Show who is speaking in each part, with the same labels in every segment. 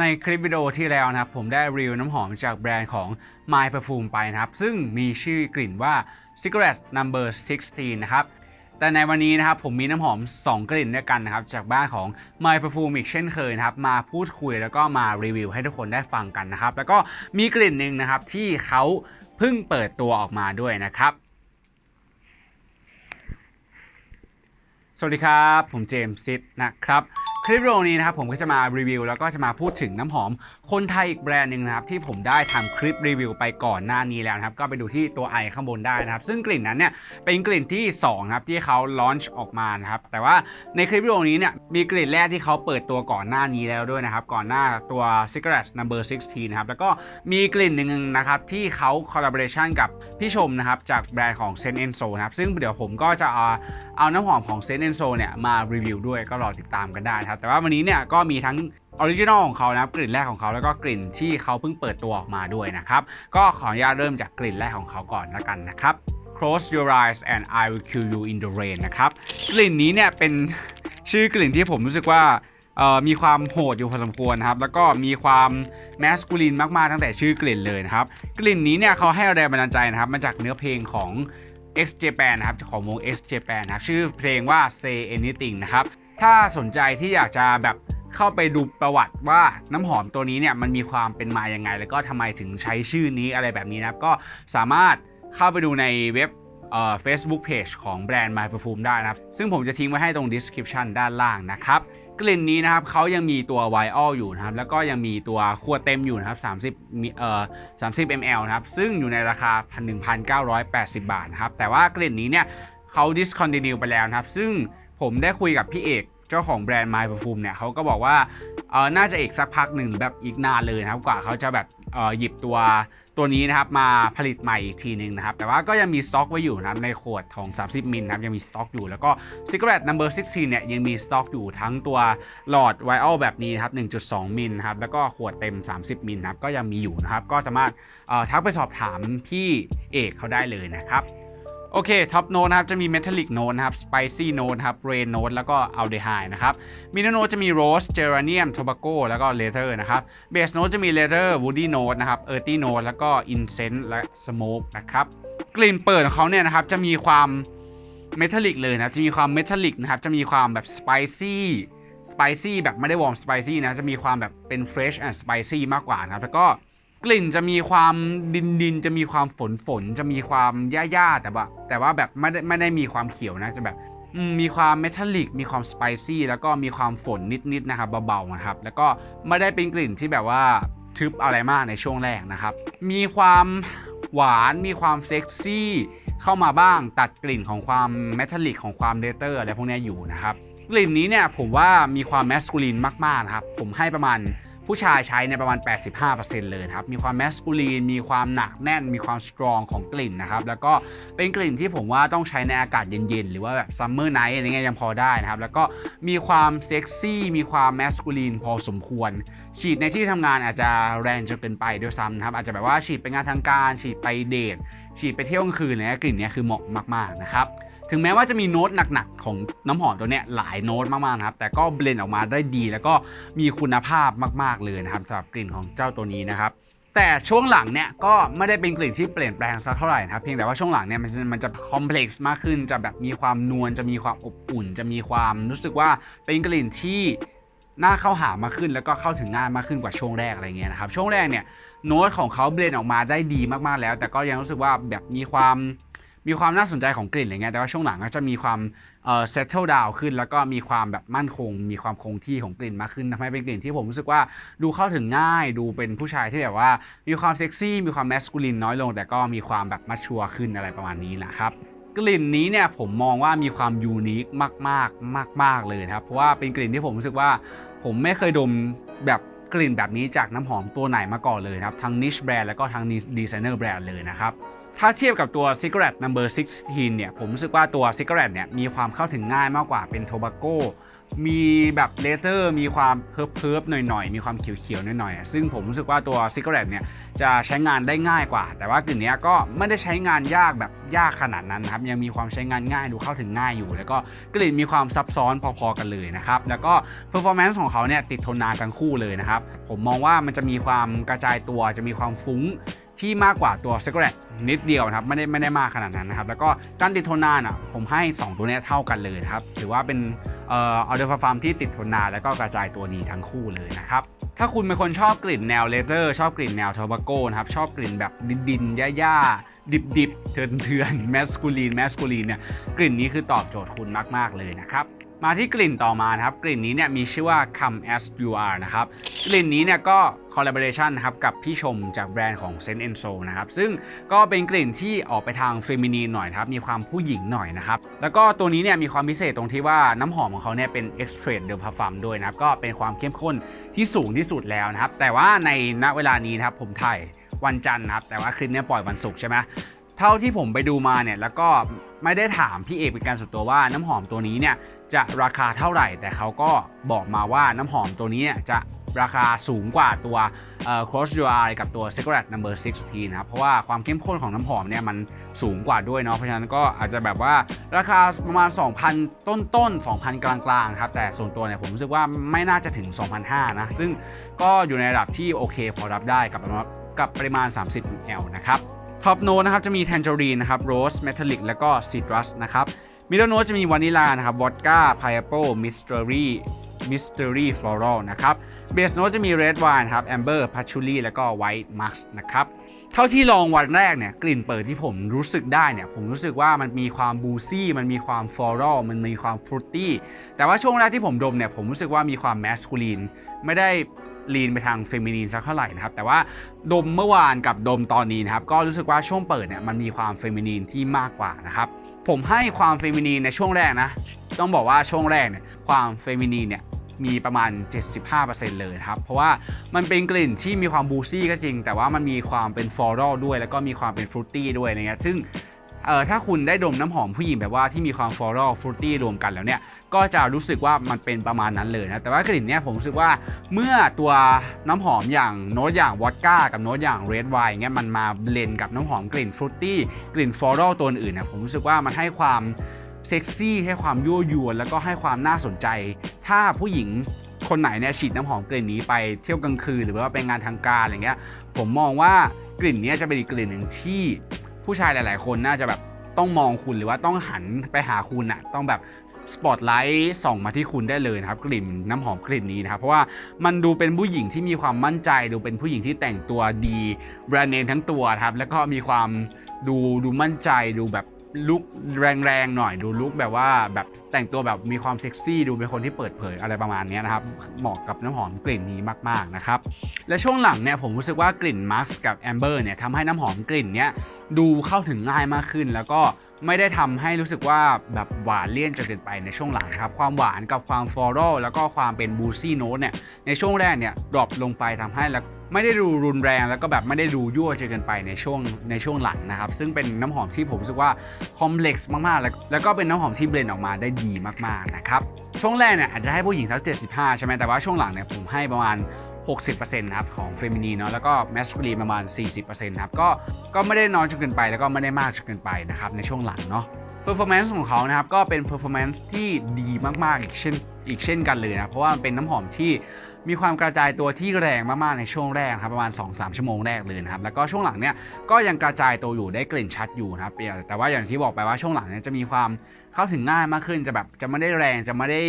Speaker 1: ในคลิปวิดีโอที่แล้วนะครับ ผมได้รีวิวน้ำหอมจากแบรนด์ของ My Perfume ไปนะครับ ซึ่งมีชื่อกลิ่นว่า Cigarette Number 16 นะครับ แต่ในวันนี้นะครับผมมีน้ำหอม 2 กลิ่นด้วยกันนะครับ จากบ้านของ My Perfume อีกเช่นเคยนะครับ มาพูดคุยแล้วก็มารีวิวให้ทุกคนได้ฟังกันนะครับ แล้วก็มีกลิ่นหนึ่งนะครับที่เขาเพิ่งเปิดตัวออกมาด้วยนะครับ สวัสดีครับ ผมเจมส์ซิดนะครับ คลิปวิดีโอนี้นะครับผมก็จะมารีวิวแล้วก็จะมาพูดถึงน้ำหอมคนไทยอีกแบรนด์หนึ่งนะครับที่ผมได้ทำคลิปรีวิวไปก่อนหน้านี้แล้วนะครับก็ไปดูที่ตัวไอข้างบนได้นะครับซึ่งกลิ่นนั้นเนี่ยเป็นกลิ่นที่2นะครับที่เขาลอนช์ออกมานะครับแต่ว่าในคลิปวิดีโอนี้เนี่ยมีกลิ่นแรกที่เขาเปิดตัวก่อนหน้านี้แล้วด้วยนะครับก่อนหน้าตัว Cigarette Number 16นะครับแล้วก็มีกลิ่นหนึ่งนะครับที่เขาคอลลาบอร์ t ชันกับพี่ชมนะครับจากแบรนด์ของ s e n Enso นะครับซึ่งเดี๋ยวผมก็จะเอาเอาน้ำหอมของ s e n Enso เนี่ยมารีวิวด้วยก็รอติดตามกันได้นะครับ แต่ว่าวันนี้เนี่ยก็มีทั้งออริจินอลของเขานะครับกลิ่นแรกของเขาแล้วก็กลิ่นที่เขาเพิ่งเปิดตัวออกมาด้วยนะครับ ก็ขออนุญาตเริ่มจากกลิ่นแรกของเขาก่อนละกันนะครับ Close your eyes and I will kill you in the rain นะครับกลิ่นนี้เนี่ยเป็นชื่อกลิ่นที่ผมรู้สึกว่ามีความโหดอยู่พอสมควรนะครับ แล้วก็มีความแมสคูลินมาก ๆ ตั้งแต่ชื่อกลิ่นเลยนะครับ กลิ่นนี้เนี่ยเขาให้แรงบันดาลใจนะครับ มาจากเนื้อเพลงของ X Japan นะครับ ของวง X Japan นะครับ ชื่อเพลงว่า Say Anything นะครับ ถ้าสนใจที่อยากจะแบบเข้าไปดูประวัติว่าน้ำหอมตัวนี้เนี่ยมันมีความเป็นมาอยังไง แล้วก็ทำไมถึงใช้ชื่อนี้อะไรแบบนี้นะครับ ก็สามารถเข้าไปดูในเว็บเอ่อ Facebook Page ของแบรนด์ My Perfume ได้นะครับ ซึ่งผมจะทิ้งไว้ให้ตรง description ด้านล่างนะครับ กลิ่นนี้นะครับเขายังมีตัวไวออลอยู่นะครับ แล้วก็ยังมีตัวขวดเต็มอยู่นะครับ 30มิเอ่อ30 ml นะครับ ซึ่งอยู่ในราคา 1,980 บาทนะครับ แต่ว่ากลิ่นนี้เนี่ยเขา discontinue ไปแล้วนะครับ ซึ่งผมได้คุยกับพี่เอก เจ้าของแบรนด์ My Perfume เนี่ยเขาก็บอกว่าเออน่าจะอีกสักพักหนึ่งแบบอีกนานเลยนะครับกว่าเขาจะแบบเออหยิบตัวตัวนี้นะครับมาผลิตใหม่อีกทีหนึ่งนะครับ แต่ว่าก็ยังมีสต็อกไว้อยู่นะครับในขวดของ 30มิลนะครับยังมีสต็อกอยู่แล้วก็ Cigarette Number 16เนี่ยยังมีสต็อกอยู่ทั้งตัวหลอดไวออลแบบนี้นะครับ1.2มิลนะครับแล้วก็ขวดเต็ม 30มิลนะครับก็ยังมีอยู่นะครับก็สามารถทักไปสอบถามพี่เอกเขาได้เลยนะครับ โอเคท็อปโน้ตนะครับจะมีเมทัลลิกโน้ตนะครับสไปซี่โน้ตครับเรนโน้ตแล้วก็อัลเดไฮนะครับมินโนตจะมีโรสเจอราเนียมโทบาโกแล้วก็เลเทอร์นะครับเบสโน้ตจะมีเลเทอร์วูดี้โน้ตนะครับเออร์ตี้โน้ตแล้วก็อินเซนต์และสโมกนะครับกลิ่นเปิดของเขาเนี่ยนะครับจะมีความเมทัลลิกเลยนะครับจะมีความเมทัลลิกนะครับจะมีความแบบสไปซี่สไปซี่แบบไม่ได้วอร์มสไปซี่นะจะมีความแบบเป็นเฟรชแอนด์สไปซี่มากกว่านะครับแล้วก็ กลิ่นจะมีความดินดินๆจะมีความฝนฝนๆจะมีความหญ้าๆแต่ว่าแต่ว่าแบบไม่ได้ไม่ได้มีความเขียวนะจะแบบมีความเมทัลลิกมีความสไปซี่แล้วก็มีความฝนนิดๆนะครับเบาๆนะครับ แล้วก็ไม่ได้เป็นกลิ่นที่แบบว่าทึบอะไรมากในช่วงแรกนะครับ มีความหวานมีความเซ็กซี่เข้ามาบ้างตัดกลิ่นของความเมทัลลิกของความเลเตอร์อะไรพวกนี้อยู่นะครับ กลิ่นนี้เนี่ยผมว่ามีความแมสคูลินมากๆนะครับผมให้ประมาณ ผู้ชายใช้ในประมาณ 85%เลยครับ มีความแมสคูลีน มีความหนักแน่น มีความสตรองของกลิ่นนะครับ แล้วก็เป็นกลิ่นที่ผมว่าต้องใช้ในอากาศเย็นๆ หรือว่าแบบซัมเมอร์ไนท์อะไรเงี้ยยังพอได้นะครับ แล้วก็มีความเซ็กซี่ มีความแมสคูลีนพอสมควร ฉีดในที่ทำงานอาจจะแรงจนเกินไปด้วยซ้ำนะครับ อาจจะแบบว่าฉีดไปงานทางการ ฉีดไปเดท ฉีดไปเที่ยวกลางคืนอะไรเนี่ยกลิ่นเนี้ยคือเหมาะมากๆนะครับถึงแม้ว่าจะมีโน้ตหนักๆ ของน้ำหอมตัวเนี้ยหลายโน้ตมากๆนะครับ แต่ก็เบลนด์ออกมาได้ดีแล้วก็มีคุณภาพมาก ๆเลยนะครับสำหรับกลิ่นของเจ้าตัวนี้นะครับ แต่ช่วงหลังเนี่ยก็ไม่ได้เป็นกลิ่นที่เปลี่ยนแปลงสักเท่าไหร่นะครับ เพียงแต่ว่าช่วงหลังเนี่ยมันจะมันจะคอมเพล็กซ์มากขึ้น จะแบบมีความนวลจะมีความอบอุ่น จะมีความรู้สึกว่าเป็นกลิ่นที่ น่าเข้าหามากขึ้นแล้วก็เข้าถึงง่ายมากขึ้นกว่าช่วงแรกอะไรเงี้ยนะครับช่วงแรกเนี่ยโน้ตของเขาเบลนออกมาได้ดีมากๆแล้ว แต่ก็ยังรู้สึกว่าแบบมีความมีความน่าสนใจของกลิ่นอะไรเงี้ยแต่ว่าช่วงหลังก็จะมีความเอ่อ settle down ขึ้น แล้วก็มีความแบบมั่นคง มีความคงที่ของกลิ่นมากขึ้นทำให้เป็นกลิ่นที่ผมรู้สึกว่าดูเข้าถึงง่าย ดูเป็นผู้ชายที่แบบว่า มีความเซ็กซี่มีความแมสคูลินน้อยลง แต่ก็มีความแบบมัชชัวร์ขึ้นอะไรประมาณนี้นะครับ กลิ่นนี้เนี่ยผมมองว่ามีความยูนิคมากมากมากมากเลยนะครับเพราะว่าเป็นกลิ่นที่ผมรู้สึกว่า ผมไม่เคยดมแบบกลิ่นแบบนี้จากน้ำหอมตัวไหนมาก่อนเลยครับทั้งนิชแบรนด์แล้วก็ทั้งดีไซเนอร์แบรนด์เลยนะครับถ้าเทียบกับตัว Cigarette Number 16เนี่ยผมรู้สึกว่าตัว Cigarette เนี่ยมีความเข้าถึงง่ายมากกว่าเป็นโทบาโก มีแบบเลเตอร์มีความเพิบเพิบๆหน่อยๆ มีความเขียวๆหน่อยๆ ซึ่งผมรู้สึกว่าตัวซิกเกอรตเนี่ยจะใช้งานได้ง่ายกว่า แต่ว่ากลิ่นเนี้ยก็ไม่ได้ใช้งานยากแบบยากขนาดนั้นนะครับ ยังมีความใช้งานง่ายดูเข้าถึงง่ายอยู่ แล้วก็กลิ่นมีความซับซ้อนพอๆกันเลยนะครับ แล้วก็ performance ของเขาเนี่ยติดทนนานทั้งคู่เลยนะครับ ผมมองว่ามันจะมีความกระจายตัวจะมีความฟุ้ง ที่มากกว่าตัว s e c r e t นิดเดียวนะครับไม่ได้ไม่ได้มากขนาดนั้นนะครับ แล้วก็การติดทนนานอะผมให้ 2 ตัวเนี้ยเท่ากันเลยครับถือว่าเป็นเอ่อเอเดอร์ฟาร์มที่ติดทนนานแล้วก็กระจายตัวดีทั้งคู่เลยนะครับถ้าคุณเป็นคนชอบกลิ่นแนวเลเตอร์ชอบกลิ่นแนวทอบาโก้นะครับชอบกลิ่นแบบดินดินๆย่าๆดิบดิบๆเถื่อนเถื่อนแมสคูลีนแมสคูลีนเนี่ยกลิ่นนี้คือตอบโจทย์คุณมาก ๆ เลยนะครับ มาที่กลิ่นต่อมานะครับ กลิ่นนี้เนี่ยมีชื่อว่า Come as You Are นะครับ กลิ่นนี้เนี่ยก็ collaboration นะครับกับพี่ชมจากแบรนด์ของ Scent and Soul นะครับ ซึ่งก็เป็นกลิ่นที่ออกไปทางเฟมินีนหน่อยครับ มีความผู้หญิงหน่อยนะครับ แล้วก็ตัวนี้เนี่ยมีความพิเศษตรงที่ว่าน้ำหอมของเขาเนี่ยเป็น extrait de parfum ด้วยนะครับ ก็เป็นความเข้มข้นที่สูงที่สุดแล้วนะครับ แต่ว่าในณเวลานี้นะครับผมถ่ายวันจันทร์นะครับ แต่ว่าคลิปเนี้ยปล่อยวันศุกร์ใช่ไหมเท่าที่ผมไปดูมาเนี่ยแล้วก็ไม่ได้ถามพี่เอกเป็นการส่วนตัวว่าน้ำหอมตัวนี้เนี่ย จะราคาเท่าไหร่ แต่เขาก็บอกมาว่าน้ำหอมตัวนี้จะราคาสูงกว่าตัวเอ่อ Cross Your Eye กับตัว Secret Number 16นะครับ เพราะว่าความเข้มข้นของน้ำหอมเนี่ยมันสูงกว่าด้วยเนาะ เพราะฉะนั้นก็อาจจะแบบว่าราคาประมาณ 2,000 ต้นต้นๆ2,000 กลางๆครับ แต่ส่วนตัวเนี่ยผมรู้สึกว่าไม่น่าจะถึง 2,500 นะ ซึ่งก็อยู่ในระดับที่โอเคพอรับได้กับกับปริมาณ 30 ml นะครับ ท็อปโน้ตนะครับจะมีแทนเจอรีนนะครับ โรส เมทัลลิก แล้วก็ซิตรัสนะครับ มิดเดิลโน้ตจะมีวานิลานะครับวอดก้าพายแอปเปิลมิสเตอรี่มิสเตอรี่ฟลอรัลนะครับเบสโน้ตจะมีเรดไวน์ครับแอมเบอร์พัชชูรี่แล้วก็ไวท์มัสนะครับเท่าที่ลองวันแรกเนี่ยกลิ่นเปิดที่ผมรู้สึกได้เนี่ยผมรู้สึกว่ามันมีความบูซี่ มันมีความฟลอรัลมันมีความฟรุตตี้แต่ว่าช่วงแรกที่ผมดมเนี่ยผมรู้สึกว่ามีความแมสคูลีนไม่ได้ลีนไปทางเฟมินีนสักเท่าไหร่นะครับแต่ว่าดมเมื่อวานกับดมตอนนี้นะครับก็รู้สึกว่าช่วงเปิดเนี่ยมันมีความเฟมินีนที่มากกว่านะครับ ผมให้ความเฟมินีนในช่วงแรกนะ ต้องบอกว่าช่วงแรกเนี่ยความเฟมินีนเนี่ยมีประมาณ 75%เลยครับ เพราะว่ามันเป็นกลิ่นที่มีความบูซี่ก็จริง แต่ว่ามันมีความเป็นฟลอรัลด้วย แล้วก็มีความเป็นฟรุตตี้ด้วยนะครเงี้ยซึ่ง เอ่อถ้าคุณได้ดมน้ำหอมผู้หญิงแบบว่าที่มีความฟลอรัลฟรุตตี้รวมกันแล้วเนี่ยก็จะรู้สึกว่ามันเป็นประมาณนั้นเลยนะแต่ว่ากลิ่นเนี่ยผมรู้สึกว่าเมื่อตัวน้ำหอมอย่างโน้ตอย่างวอดก้ากับโน้ตอย่างเรดไวน์เงี้ยมันมาเบลนกับน้ำหอมกลิ่นฟรุตตี้กลิ่นฟลอรัลตัวอื่นเนี่ยผมรู้สึกว่ามันให้ความเซ็กซี่ให้ความยั่วยวนแล้วก็ให้ความน่าสนใจ ถ้าผู้หญิงคนไหนเนี่ยฉีดน้ำหอมกลิ่นนี้ไปเที่ยวกลางคืนหรือว่าไปงานทางการอะไรเงี้ยผมมองว่ากลิ่นเนี้ยจะเป็นอีกกลิ่นหนึ่งที่ ผู้ชายหลาย ๆ คนน่าจะแบบต้องมองคุณหรือว่าต้องหันไปหาคุณอะต้องแบบสปอตไลท์ส่องมาที่คุณได้เลยนะครับ กลิ่นน้ำหอมกลิ่นนี้นะครับ เพราะว่ามันดูเป็นผู้หญิงที่มีความมั่นใจ ดูเป็นผู้หญิงที่แต่งตัวดีแบรนด์เนมทั้งตัวครับ แล้วก็มีความดูดูมั่นใจดูแบบลุคแรงๆหน่อยดูลุคแบบว่าแบบแต่งตัวแบบมีความเซ็กซี่ดูเป็นคนที่เปิดเผยอะไรประมาณนี้นะครับ เหมาะกับน้ำหอมกลิ่นนี้มากๆนะครับ และช่วงหลังเนี่ยผมรู้สึกว่ากลิ่นมาร์กกับแอมเบอร์เนี่ยทำให้น้ำหอมกลิ่นเนี้ย ดูเข้าถึงง่ายมากขึ้น แล้วก็ไม่ได้ทำให้รู้สึกว่าแบบหวานเลี่ยนจนเกินไปในช่วงหลังครับ ความหวานกับความฟลอรัลแล้วก็ความเป็นบูซี่โน้ตเนี่ยในช่วงแรกเนี่ยดรอปลงไปทำให้แล้วไม่ได้ดูรุนแรงแล้วก็แบบไม่ได้ดูยั่วจนเกินไปในช่วงในช่วงหลังนะครับ ซึ่งเป็นน้ำหอมที่ผมรู้สึกว่าคอมเพล็กซ์มากๆ แล้วแล้วก็เป็นน้ำหอมที่เบลนออกมาได้ดีมากๆนะครับช่วงแรกเนี่ยอาจจะให้ผู้หญิงสัก75 ใช่ไหมแต่ว่าช่วงหลังเนี่ยผมให้ประมาณ 60%นะครับของเฟมินีเนาะแล้วก็แมสคูลีนประมาณ 40%นะครับก็ก็ไม่ได้น้อยจนเกินไปแล้วก็ไม่ได้มากจนเกินไปนะครับในช่วงหลังเนาะ performance ของเขานะครับก็เป็น performance ที่ดีมาก ๆ อีกเช่นอีกเช่นกันเลยนะเพราะว่ามันเป็นน้ำหอมที่มีความกระจายตัวที่แรงมาก ๆ ในช่วงแรกครับประมาณ 2-3 ชั่วโมงแรกเลยนะครับ แล้วก็ช่วงหลังเนี่ยก็ยังกระจายตัวอยู่ได้กลิ่นชัดอยู่นะครับแต่ว่าอย่างที่บอกไปว่าช่วงหลังเนี่ยจะมีความเข้าถึงง่ายมากขึ้นจะแบบจะไม่ได้แรงจะไม่ได้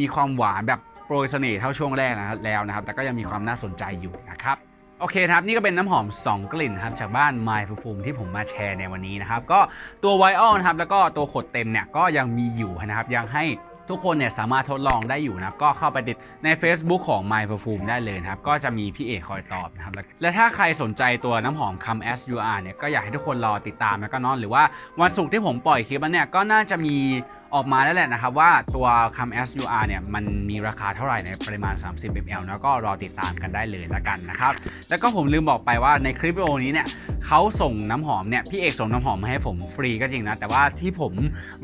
Speaker 1: มีความหวานแบบ โปรยเสน่ห์เท่าช่วงแรกนะครับแล้วนะครับแต่ก็ยังมีความน่าสนใจอยู่นะครับโอเคครับนี่ก็เป็นน้ำหอม 2 กลิ่นครับจากบ้าน My Perfume ที่ผมมาแชร์ในวันนี้นะครับก็ตัวไวออลนะครับแล้วก็ตัวขวดเต็มเนี่ยก็ยังมีอยู่นะครับยังให้ทุกคนเนี่ยสามารถทดลองได้อยู่นะครับก็เข้าไปติดใน Facebook ของ My Perfume ได้เลยนะครับ ก็จะมีพี่เอกคอยตอบนะครับ และถ้าใครสนใจตัวน้ำหอม Come As You Are เนี่ยก็อยากให้ทุกคนรอติดตามแล้วก็นอนหรือว่าวันศุกร์ที่ผมปล่อยคลิปนั้เนี่ยก็น่าจะมี ออกมาแล้วแหละนะครับว่าตัวคำ SUR เนี่ยมันมีราคาเท่าไหร่ในปริมาณ 30 ml แล้วก็รอติดตามกันได้เลยละกันนะครับ แล้วก็ผมลืมบอกไปว่าในคลิปวิดีโอนี้เนี่ย เขาส่งน้ำหอมเนี่ยพี่เอกส่งน้ำหอมมาให้ผมฟรีก็จริงนะ แต่ว่าที่ผม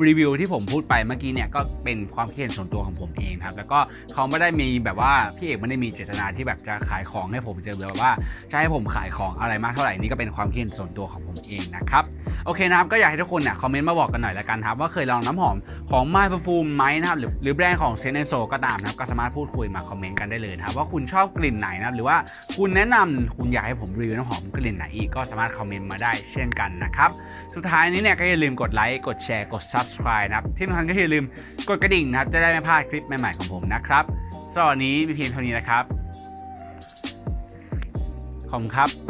Speaker 1: รีวิวที่ผมพูดไปเมื่อกี้เนี่ยก็เป็นความคิดเห็นส่วนตัวของผมเองครับ แล้วก็เขาไม่ได้มีแบบว่าพี่เอกไม่ได้มีเจตนาที่แบบจะขายของให้ผมเจอแบบว่าจะให้ผมขายของอะไรมากเท่าไหร่นี่ก็เป็นความคิดเห็นส่วนตัวของผมเองนะครับโอเคนะครับก็อยากให้ทุกคนเนี่ยคอมเมนต์มาบอกกันหน่อยละกันครับ ว่าเคยลองน้ำหอมของ My Perfume ไหมนะครับหรือหรือแบรนด์ของ s e n e n s o ก็ตามนะครับก็สามารถพูดคุยมาคอมเมนต์กันได้เลยนะครับว่าคุณชอบกลิ่นไหนนะครับหรือว่าคุณแนะนำคุณอยากให้ผมรีวิวน้ำหอมกลิ่นไหนอีกก็สามารถคอมเมนต์มาได้เช่นกันนะครับ สุดท้ายนี้เนี่ยก็อย่าลืมกดไลค์ กดแชร์ กด subscribe นะครับ ที่สำคัญก็อย่าลืมกดกระดิ่งนะครับ จะได้ไม่พลาดคลิปใหม่ๆของผมนะครับสำหรับวันนี้มีเพียงเท่านี้นะครับ ขอบคุณครับ